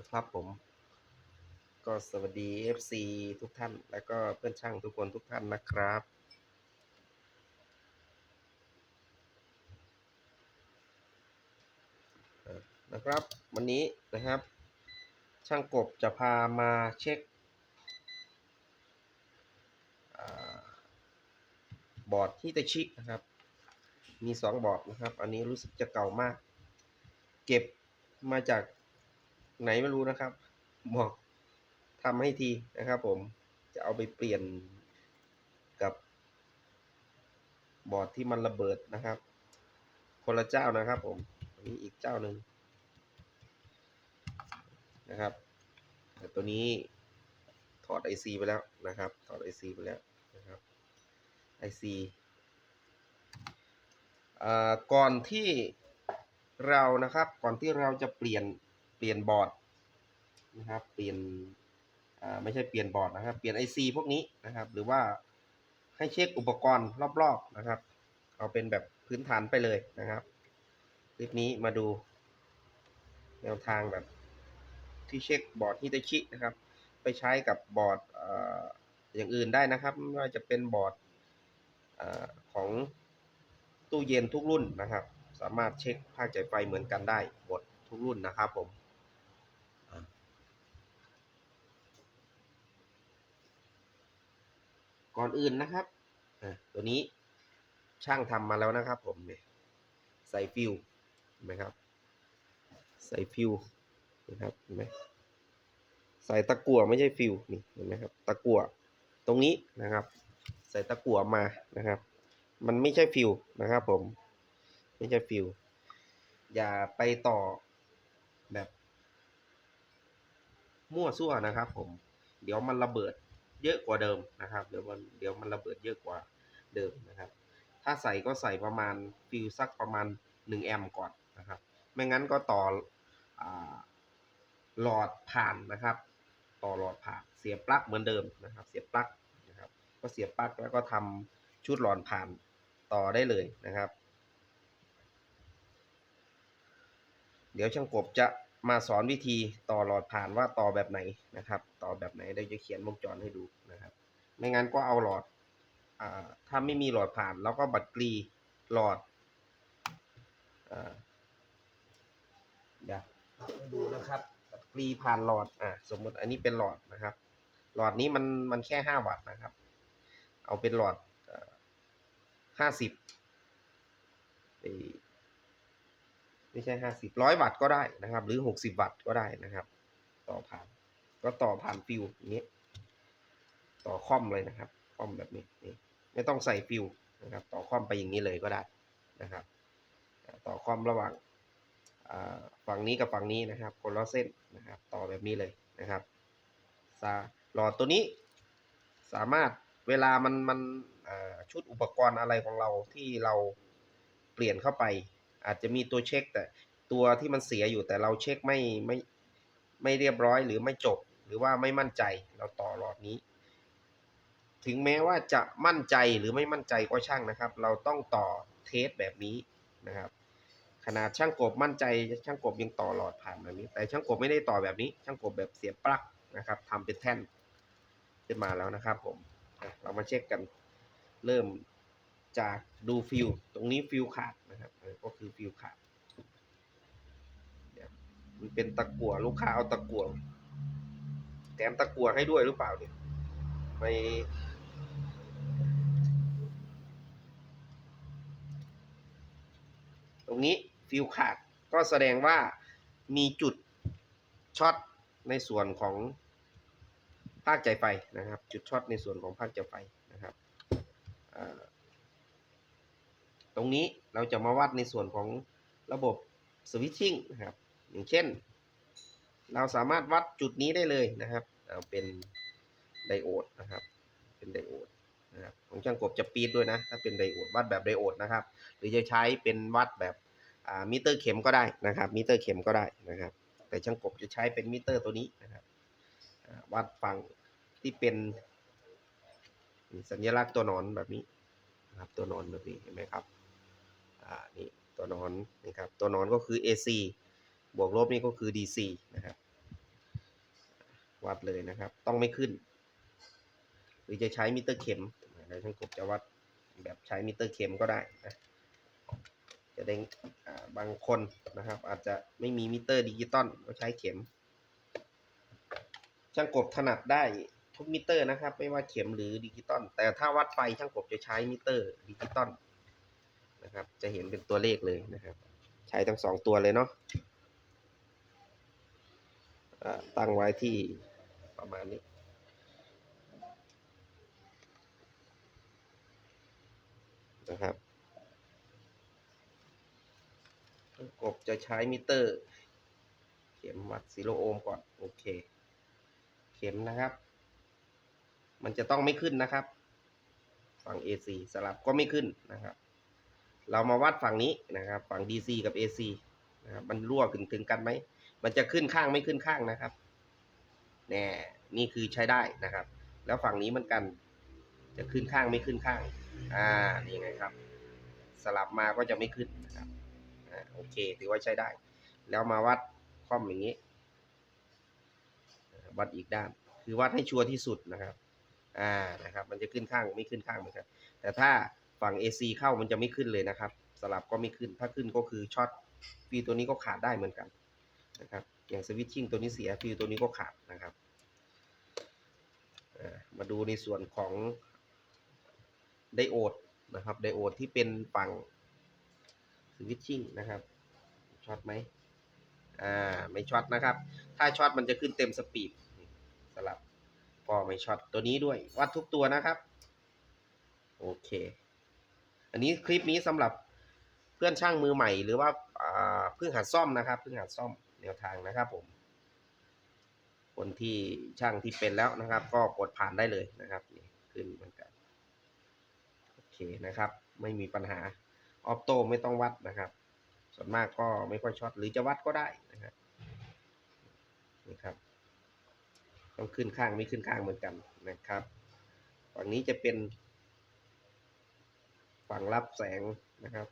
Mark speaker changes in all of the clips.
Speaker 1: นะครับผม ก็สวัสดี FC ทุกท่าน และก็เพื่อนช่างทุกคนทุกท่านนะครับ นะครับ วันนี้นะครับ ช่างกบจะพามาเช็คอบอร์ดที่ตะชินะครับ มีสองบอร์ดนะครับ อันนี้รู้สึกจะเก่ามาก เก็บมาจาก ไหนไม่รู้นะครับ บอกทำให้ทีนะครับ ผมจะเอาไปเปลี่ยนกับบอร์ดที่มันระเบิดนะครับ คนละเจ้านะครับ ผมอันนี้อีกเจ้าหนึ่งนะครับแต่ตัวนี้ถอด IC ไปแล้วนะครับ ถอด IC ไปแล้วนะครับ IC อ่าก่อนที่เรานะครับ ก่อนที่เราจะเปลี่ยน เปลี่ยนบอร์ดนะครับ เปลี่ยนไม่ใช่เปลี่ยนบอร์ดนะครับ เปลี่ยน IC พวกนี้นะครับ หรือว่าให้เช็คอุปกรณ์รอบๆนะครับ เอาเป็นแบบพื้นฐานไปเลยนะครับคลิปนี้มาดู แนวทางแบบที่เช็คบอร์ดฮิตาชินะครับ ไปใช้กับบอร์ดอย่างอื่นได้นะครับ ไม่ว่าจะเป็นบอร์ดอของตู้เย็นทุกรุ่นนะครับ สามารถเช็คภาคจ่ายไฟเหมือนกันได้หมดทุกรุ่นนะครับผมอ่า ก่อนอื่นนะครับอ่าตัวนี้ช่างทำมาแล้วนะครับ ผมเนี่ยใส่ฟิวเห็นไหมครับ ใส่ฟิวนะครับเห็นไหมใส่ตะกั่วไม่ใช่ฟิวนี่เห็นไหมครับตะกั่วตรงนี้นะครับ ใส่ตะกั่วมานะครับ มันไม่ใช่ฟิวนะครับ ผม ไม่ใช่ฟิวอย่าไปต่อแบบ มั่วซั่วนะครับ ผม เดี๋ยวมันระเบิด เยอะกว่าเดิมนะครับ เดี๋ยวมันเดี๋ยวมันระเบิดเยอะกว่าเดิมนะครับ ถ้าใส่ก็ใส่ประมาณฟิวสักประมาณ 1 แอมป์ก่อนนะครับ ไม่งั้นก็ต่ออหลอดผ่านนะครับ ต่อหลอดผ่านเสียบปลั๊กเหมือนเดิมนะครับ เสียบปลั๊กนะครับ ก็เสียบปลั๊กแล้วก็ทำชุดหลอดผ่านต่อได้เลยนะครับ เดี๋ยวช่างกบจะ มาสอนวิธีต่อหลอดผ่านว่าต่อแบบไหนนะครับ ต่อแบบไหนเดี๋ยวจะเขียนวงจรให้ดูนะครับ ไม่งั้นก็เอาหลอดอถ้าไม่มีหลอดผ่าน แล้วก็บัดกรีหลอดอ่าเดี๋ยวดูนะครับบัดกรีผ่านหลอดอ่าสมมติอันนี้เป็นหลอดนะครับ หลอดนี้มันมันแค่ห้าวัตต์นะครับ เอาเป็นหลอดห้าสิบ ไม่ใช่ห้าสิบร้อยวัตต์ก็ได้นะครับ หรือหกสิบวัตต์ก็ได้นะครับ ต่อผ่าน ก็ต่อผ่านฟิวอย่างนี้ ต่อคอมเลยนะครับคอมแบบนี้นี่ไม่ต้องใส่ฟิวนะครับ ต่อคอมไปอย่างนี้เลยก็ได้นะครับ ต่อคอมระหว่างฝั่งนี้กับฝั่งนี้นะครับ คนละเส้นนะครับ ต่อแบบนี้เลยนะครับหลอดตัวนี้สามารถเวลามันมันชุดอุปกรณ์อะไรของเราที่เราเปลี่ยนเข้าไป อาจจะมีตัวเช็คแต่ตัวที่มันเสียอยู่แต่เราเช็คไม่ไม่ไม่เรียบร้อยหรือไม่จบ หรือว่าไม่มั่นใจเราต่อหลอดนี้ ถึงแม้ว่าจะมั่นใจหรือไม่มั่นใจก็ช่างนะครับ เราต้องต่อเทสแบบนี้นะครับ ขนาดช่างกบมั่นใจช่างกบยังต่อหลอดผ่านแบบนี้ แต่ช่างกบไม่ได้ต่อแบบนี้ ช่างกบแบบเสียปลั๊กนะครับทำเป็นแท่นขึ้นมาแล้วนะครับผมเรามาเช็คกันเริ่ม จากดูฟิวตรงนี้ฟิวขาดนะครับก็คือฟิวขาดเดี๋ยวมันเป็นตะกั่วลูกค้าเอาตะกั่วแถมตะกั่วให้ด้วยหรือเปล่าเนี่ยไม่ตรงนี้ฟิวขาดก็แสดงว่ามีจุดช็อตในส่วนของภาคใจไฟนะครับ จุดช็อตในส่วนของภาคใจไฟนะครับ ตรงนี้เราจะมาวัดในส่วนของระบบสวิตชิ่งนะครับ อย่างเช่น เราสามารถวัดจุดนี้ได้เลยนะครับเอาเป็นไดโอดนะครับ เป็นไดโอดนะครับของช่างกบจะปีดด้วยนะ ถ้าเป็นไดโอดวัดแบบไดโอดนะครับ หรือจะใช้เป็นวัดแบบมิเตอร์เข็มก็ได้นะครับ มิเตอร์เข็มก็ได้นะครับ แต่ช่างกบจะใช้เป็นมิเตอร์ตัวนี้นะครับวัดฝั่งที่เป็นสัญลักษณ์ตัวหนอนแบบนี้นะครับ ตัวหนอนแบบนี้เห็นไหมครับ อ่านี่ตัวนอนนี่ครับ ตัวนอนก็คือ AC บวกลบนี่ก็คือ DC นะครับ วัดเลยนะครับ ต้องไม่ขึ้น หรือจะใช้มิเตอร์เข็มเดี๋ยวช่างกบจะวัดแบบใช้มิเตอร์เข็มก็ได้นะจะได้บางคนนะครับ อาจจะไม่มีมิเตอร์ดิจิตอลก็ใช้เข็ม ช่างกบถนัดได้ทุกมิเตอร์นะครับ ไม่ว่าเข็มหรือดิจิตอลแต่ถ้าวัดไฟช่างกบจะใช้มิเตอร์ดิจิตอล นะครับ จะเห็นเป็นตัวเลขเลยนะครับ ใช้ทั้งสองตัวเลยเนาะตั้งไว้ที่ประมาณนี้ นะครับกบจะใช้มิเตอร์ เข็มวัดซีโรโอห์มก่อน โอเค เข็มนะครับ มันจะต้องไม่ขึ้นนะครับ ฝั่ง AC สลับก็ไม่ขึ้นนะครับ เรามาวัดฝั่งนี้นะครับฝั่ง DC กับ AC นะครับมันรั่วถึงถึงกันไหม มันจะขึ้นข้างไม่ขึ้นข้างนะครับแน่นี่คือใช้ได้นะครับ แล้วฝั่งนี้มันกัน จะขึ้นข้างไม่ขึ้นข้าง อ่า นี่ไงครับ สลับมาก็จะไม่ขึ้นนะครับ อ่า โอเค ถือว่าใช้ได้ แล้วมาวัดคอมอย่างนี้ วัดอีกด้าน คือวัดให้ชัวร์ที่สุดนะครับ อ่า นะครับ มันจะขึ้นข้างไม่ขึ้นข้างเหมือนกัน แต่ถ้า ฝั่ง AC เข้ามันจะไม่ขึ้นเลยนะครับ สลับก็ไม่ขึ้น ถ้าขึ้นก็คือช็อตฟิวตัวนี้ก็ขาดได้เหมือนกันนะครับ อย่างสวิตชิ่งตัวนี้เสียฟิวตัวนี้ก็ขาดนะครับ มาดูในส่วนของไดโอดนะครับ ไดโอดที่เป็นฝั่งสวิตชิ่งนะครับช็อตไหมอ่าไม่ช็อตนะครับ ถ้าช็อตมันจะขึ้นเต็มสปีดสลับก็ไม่ช็อตตัวนี้ด้วย วัดทุกตัวนะครับ โอเค อันนี้คลิปนี้สำหรับเพื่อนช่างมือใหม่ หรือว่าอ่าเพิ่งหัดซ่อมนะครับเพิ่งหัดซ่อมแนวทางนะครับผม คนที่ช่างที่เป็นแล้วนะครับ ก็กดผ่านได้เลยนะครับนี่ขึ้นเหมือนกันโอเคนะครับ ไม่มีปัญหาออฟโต้ไม่ต้องวัดนะครับ ส่วนมากก็ไม่ค่อยช็อตหรือจะวัดก็ได้นะครับนี่ครับ ต้องขึ้นข้างไม่ขึ้นข้างเหมือนกันนะครับฝั่งนี้จะเป็น ฝั่งรับแสงนะครับ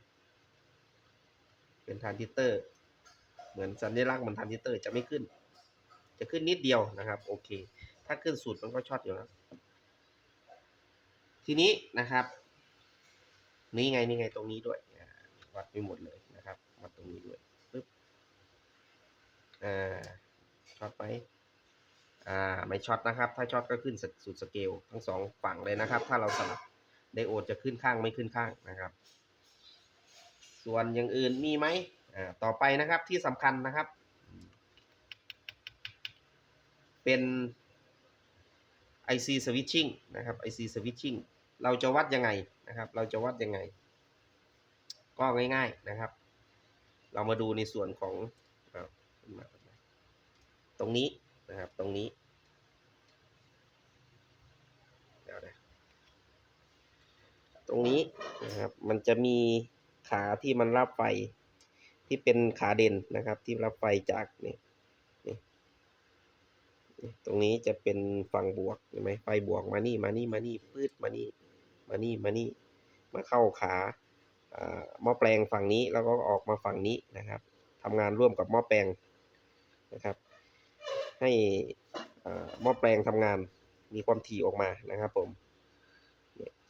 Speaker 1: เป็นทรานซิสเตอร์ เหมือนสัญลักษณ์เหมือนทรานซิสเตอร์จะไม่ขึ้น จะขึ้นนิดเดียวนะครับ โอเค ถ้าขึ้นสุดมันก็ช็อตอยู่แล้ว ทีนี้นะครับ นี่ไงนี่ไงตรงนี้ด้วยวัดไปหมดเลยนะครับวัดตรงนี้ด้วยปึ๊บอ่าช็อตไหมอ่าไม่ช็อตนะครับ ถ้าช็อตก็ขึ้นสุดสเกลทั้งสองฝั่งเลยนะครับ ถ้าเราสลับ ไดโอดจะขึ้นข้างไม่ขึ้นข้างนะครับ ส่วนอย่างอื่นมีไหมอ่าต่อไปนะครับที่สำคัญนะครับ เป็น IC switching นะครับ IC switching เราจะวัดยังไงนะครับ เราจะวัดยังไง ก็ง่ายๆนะครับ เรามาดูในส่วนของตรงนี้นะครับตรงนี้เดี๋ยวนะ ตรงนี้นะครับ มันจะมีขาที่มันรับไฟที่เป็นขาเด่นนะครับ ที่รับไฟจากนี่นี่ตรงนี้จะเป็นฝั่งบวกเห็นไหมไฟบวกมานี่มานี่มานี่ปืดมานี่มานี่มานี่มาเข้าขาอ่าหม้อแปลงฝั่งนี้แล้วก็ออกมาฝั่งนี้นะครับทำงานร่วมกับหม้อแปลงนะครับ ให้อ่าหม้อแปลงทำงานมีความถี่ออกมานะครับผม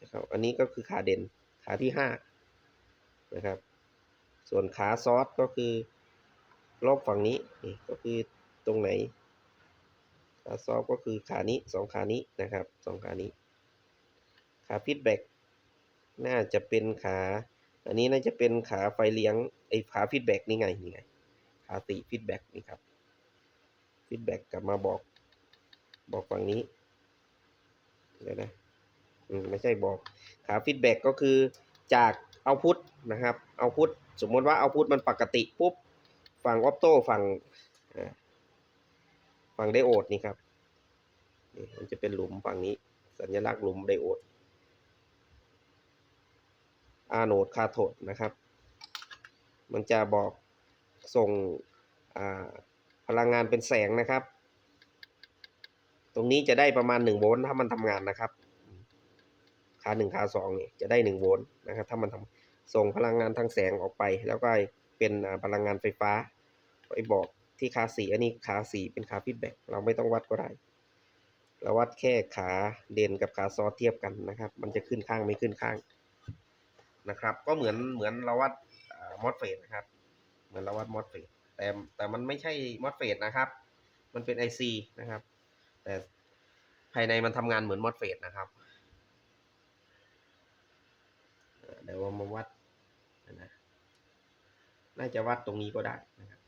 Speaker 1: นะครับ อันนี้ก็คือขาเด่นขาที่ห้านะครับ ส่วนขาซอสก็คือรอบฝั่งนี้นี่ก็คือตรงไหนขาซอฟก็คือขานี้สองขานี้นะครับสองขานี้ ขาฟีดแบ็กน่าจะเป็นขา อันนี้น่าจะเป็นขาไฟเลี้ยงไอ้ขาฟีดแบ็กนี่ไงนี่ไงขาติฟีดแบ็กนี่ครับฟีดแบ็กกลับมาบอกบอกฝั่งนี้เดี๋ยวนะ ไม่ใช่บอกขาฟีดแบ็กก็คือจากเอาพุทนะครับเอาพุทสมมติว่าเอาพุทมันปกติปุ๊บฝั่งออปโต้ฝั่งฝั่งไดโอดนี่ครับนี่มันจะเป็นหลุมฝั่งนี้ สัญลักษณ์หลุมไดโอดอาโนดคาโทดนะครับ มันจะบอกส่งพลังงานเป็นแสงนะครับ ตรงนี้จะได้ประมาณหนึ่งโวลต์ถ้ามันทำงานนะครับ ขาหนึ่งขาสองนี่ยจะได้หนึ่งโวลต์นะครับถ้ามันทำส่งพลังงานทางแสงออกไป แล้วก็เป็นพลังงานไฟฟ้าไปบอกที่ขาสีอันนี้ขาสีเป็นขาฟีดแบ็กเราไม่ต้องวัดก็ได้เราวัดแค่ขาเด่นกับขาซอเทียบกันนะครับ มันจะขึ้นข้างไม่ขึ้นข้างนะครับ ก็เหมือนเหมือนเราวัดมอสเฟตนะครับ เหมือนเราวัดมอสเฟตแต่แต่มันไม่ใช่มอสเฟตนะครับ มันเป็น IC นะครับ แต่ภายในมันทำงานเหมือนมอสเฟตนะครับ เดี๋ยวมาวัดนะน่าจะวัดตรงนี้ก็ได้นะครับ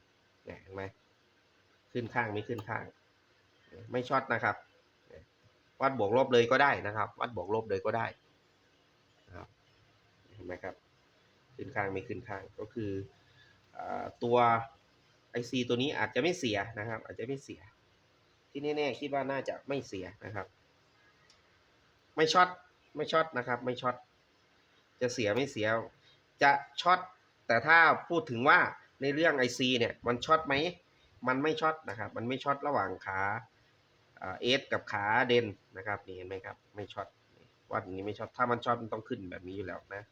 Speaker 1: เนี่ยเห็นไหมขึ้นข้างไม่ขึ้นข้าง ไม่ช็อตนะครับ วัดบวกลบเลยก็ได้นะครับ วัดบวกลบเลยก็ได้นะครับเห็นไหมครับ ขึ้นข้างไม่ขึ้นข้างก็คืออตัว IC ตัวนี้อาจจะไม่เสียนะครับ อาจจะไม่เสีย ที่แน่ๆคิดว่าน่าจะไม่เสียนะครับ ไม่ช็อตไม่ช็อตนะครับ ไม่ช็อต จะเสียไม่เสีย จะช็อตแต่ถ้าพูดถึงว่าในเรื่อง IC เนี่ยมันช็อตไหมมันไม่ช็อตนะครับ มันไม่ช็อตระหว่างขาเอสกับขาเดนนะครับนี่เห็นไหมครับไม่ช็อตวัดอย่างนี้ไม่ช็อตถ้ามันช็อตมันต้องขึ้นแบบนี้อยู่แล้วนะ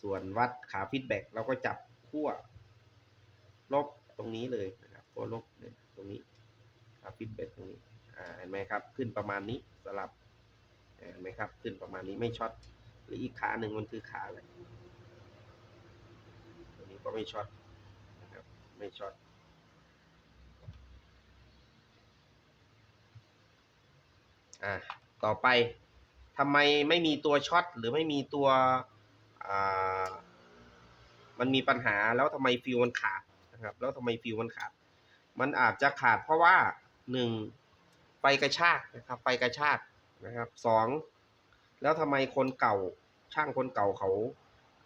Speaker 1: ส่วนวัดขาฟีดแบ็กเราก็จับขั้วลบตรงนี้เลยนะครับขั้วลบเนี่ยตรงนี้ขาฟีดแบ็กตรงนี้เห็นไหมครับ ขึ้นประมาณนี้สลับเห็นไหมครับ ขึ้นประมาณนี้ไม่ช็อต รืออีกขาหนึ่งมันคือขาอะไรตัวนี้ก็ไม่ช็อตนะครับไม่ช็อตอ่าต่อไปทำไมไม่มีตัวช็อตหรือไม่มีตัวอ่ามันมีปัญหาแล้วทำไมฟิวมันขาดนะครับ แล้วทำไมฟิวมันขาด มันอาจจะขาดเพราะว่าหนึ่งไฟกระชากนะครับ ไฟกระชากนะครับสองแล้วทำไมคนเก่า ช่างคนเก่าเขา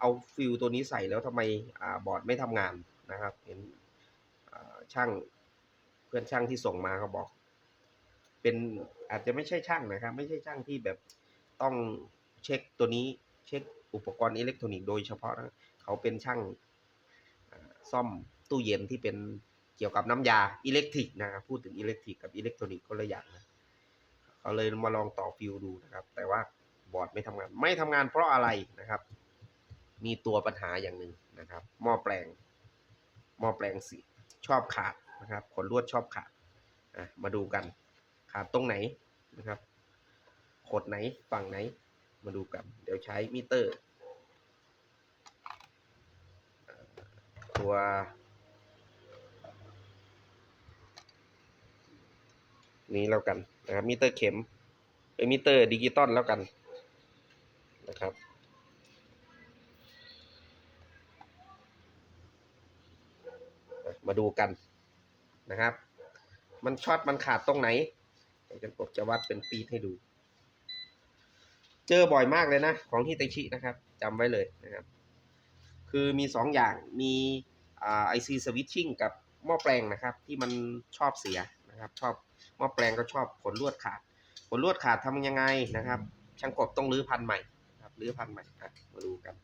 Speaker 1: เอาฟิวตัวนี้ใส่แล้วทำไมอบอร์ดไม่ทำงานนะครับ เห็นช่างเพื่อนช่างที่ส่งมาเขาบอก เป็นอาจจะไม่ใช่ช่างนะครับ ไม่ใช่ช่างที่แบบต้องเช็คตัวนี้เช็คอุปกรณ์อิเล็กทรอนิกส์โดยเฉพาะนะเขาเป็นช่างซ่อมตู้เย็นที่เป็นเกี่ยวกับน้ำยาอิเล็กทริกนะครับพูดถึงอิเล็กทริกกับอิเล็กทรอนิกส์คนละอย่างนะเขาเลยมาลองต่อฟิวดูนะครับ แต่ว่า บอร์ดไม่ทำงาน ไม่ทำงานเพราะอะไรนะครับ มีตัวปัญหาอย่างหนึ่งนะครับ หม้อแปลง หม้อแปลงสีชอบขาดนะครับ ขนลวดชอบขาดอะมาดูกันขาดตรงไหนนะครับ ขดไหนฝั่งไหน มาดูกัน เดี๋ยวใช้มิเตอร์ ตัวนี้แล้วกันนะครับมิเตอร์เข็มเป็นมิเตอร์ดิจิตอลแล้วกัน นะครับ มาดูกันนะครับ มันช็อตมันขาดตรงไหนเดี๋ยวจะกบจะวัดเป็นปีดให้ดู เจอบ่อยมากเลยนะ ของที่ไตชินะครับจำไว้เลยนะครับ คือมีสองอย่างมีไอซีสวิตชิ่งกับหม้อแปลงนะครับ ที่มันชอบเสียนะครับ ชอบหม้อแปลงก็ชอบขนลวดขาดขนลวดขาดทำยังไงนะครับ ช่างกบต้องรื้อพันใหม่ นะครับรื้อพันใหม่อะมาดูกัน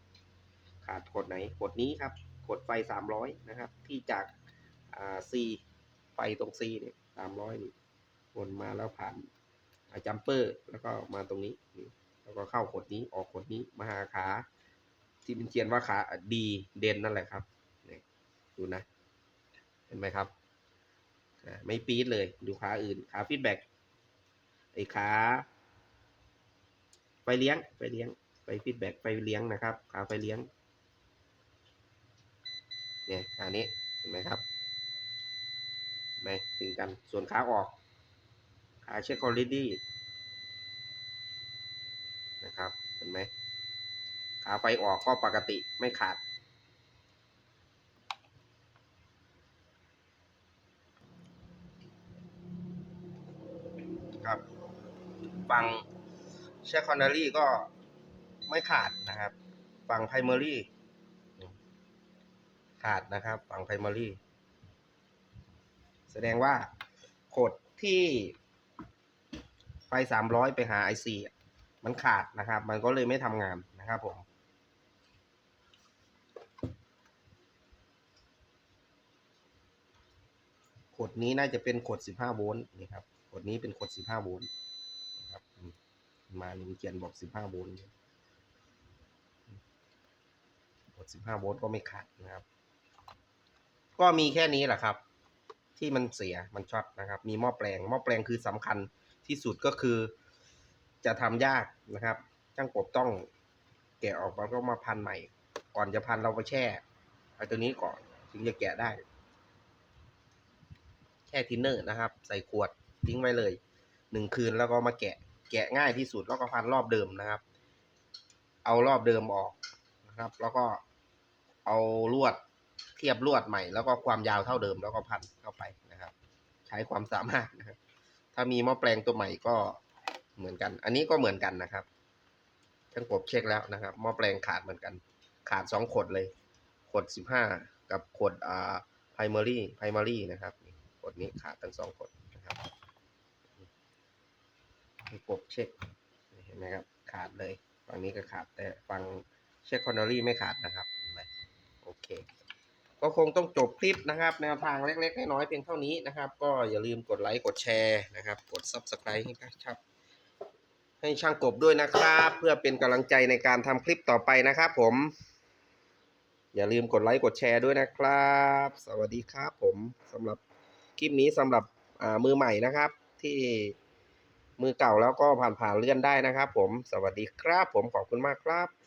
Speaker 1: ขาดกดไหนกดนี้ครับกดไฟสามร้อยนะครับ ที่จากอ่าซีไฟตรงซีเนี่ยสามร้อยนี่วนมาแล้วผ่านจัมเปอร์ แล้วก็มาตรงนี้นี่แล้วก็เข้ากดนี้ออกกดนี้มาหาขา ที่เป็นเขียนว่าขาดีเด่นนั่นแหละครับดูนะ เห็นไหมครับไม่ปี๊ดเลยดูขาอื่นขาฟีดแบ็กไอ้ขาไฟเลี้ยงไฟเลี้ยง ฟฟีดแบ็กไฟเลี้ยงนะครับขาไฟเลี้ยงเนี่ยขานี้เห็นไหมครับเห็นไหมถึงกันส่วนขาออกขาเช็คคอลิดี้นะครับเห็นไหมขาไฟออกก็ปกติไม่ขาดครับฝั่งเช็คคอนเนอรี่ก็ ไม่ขาดนะครับ ฝั่งไพรเมอรี่ขาดนะครับ ฝั่งไพรเมอรี่แสดงว่าโคดที่ไฟสามร้อยไปหาไอซีมันขาดนะครับ มันก็เลยไม่ทำงานนะครับผมขดนี้น่าจะเป็นขดสิบห้าโวลต์นี่ครับขดนี้เป็นขดสิบห้าโวลต์นะครับ มานี่มันเขียนบอกสิบห้าโวลต์ข ดสิบห้าโวลต์ก็ไม่ขาดนะครับ ก็มีแค่นี้แหละครับ ที่มันเสียมันช็อตนะครับ มีหม้อแปลงหม้อแปลงคือสำคัญที่สุดก็คือ จะทำยากนะครับช่างกบต้องแกะออกแล้วก็มาพันใหม่ ก่อนจะพันเราไปแช่ไอ้ตัวนี้ก่อนถึงจะแกะได้ แช่ทินเนอร์นะครับ ใส่ขวดทิ้งไว้เลยหนึ่งคืนแล้วก็มาแกะ แกะง่ายที่สุดแล้วก็พันรอบเดิมนะครับ เอารอบเดิมออกนะครับ แล้วก็ เอาลวดเทียบลวดใหม่ แล้วก็ความยาวเท่าเดิมแล้วก็พันเข้าไปนะครับ ใช้ความสามารถนะครับถ้ามีหม้อแปลงตัวใหม่ก็เหมือนกัน อันนี้ก็เหมือนกันนะครับช่างกบเช็คแล้วนะครับหม้อแปลงขาดเหมือนกัน ขาดสองขดเลย ขดสิบห้ากับขดอ่า primary primary นะครับขดนี้ขาดทั้งสองขดนะครับให้กบเช็คเห็นไหมครับขาดเลยฝั่งนี้ก็ขาดแต่ฝั่งเช็คคอนเนอรี่ไม่ขาดนะครับ ก็คงต้องจบคลิปนะครับ แนวทางเล็กๆน้อยๆเพียงเท่านี้นะครับ ก็อย่าลืมกดไลค์กดแชร์นะครับ กด Subscribe ให้ครับ ให้ช่างกบด้วยนะครับ เพื่อเป็นกำลังใจในการทำคลิปต่อไปนะครับผม อย่าลืมกดไลค์กดแชร์ด้วยนะครับ สวัสดีครับผมสำหรับคลิปนี้สำหรับมือใหม่นะครับ ที่มือเก่าแล้วก็ผ่านผ่านๆเลื่อนได้นะครับ ผมสวัสดีครับผมขอบคุณมากครับ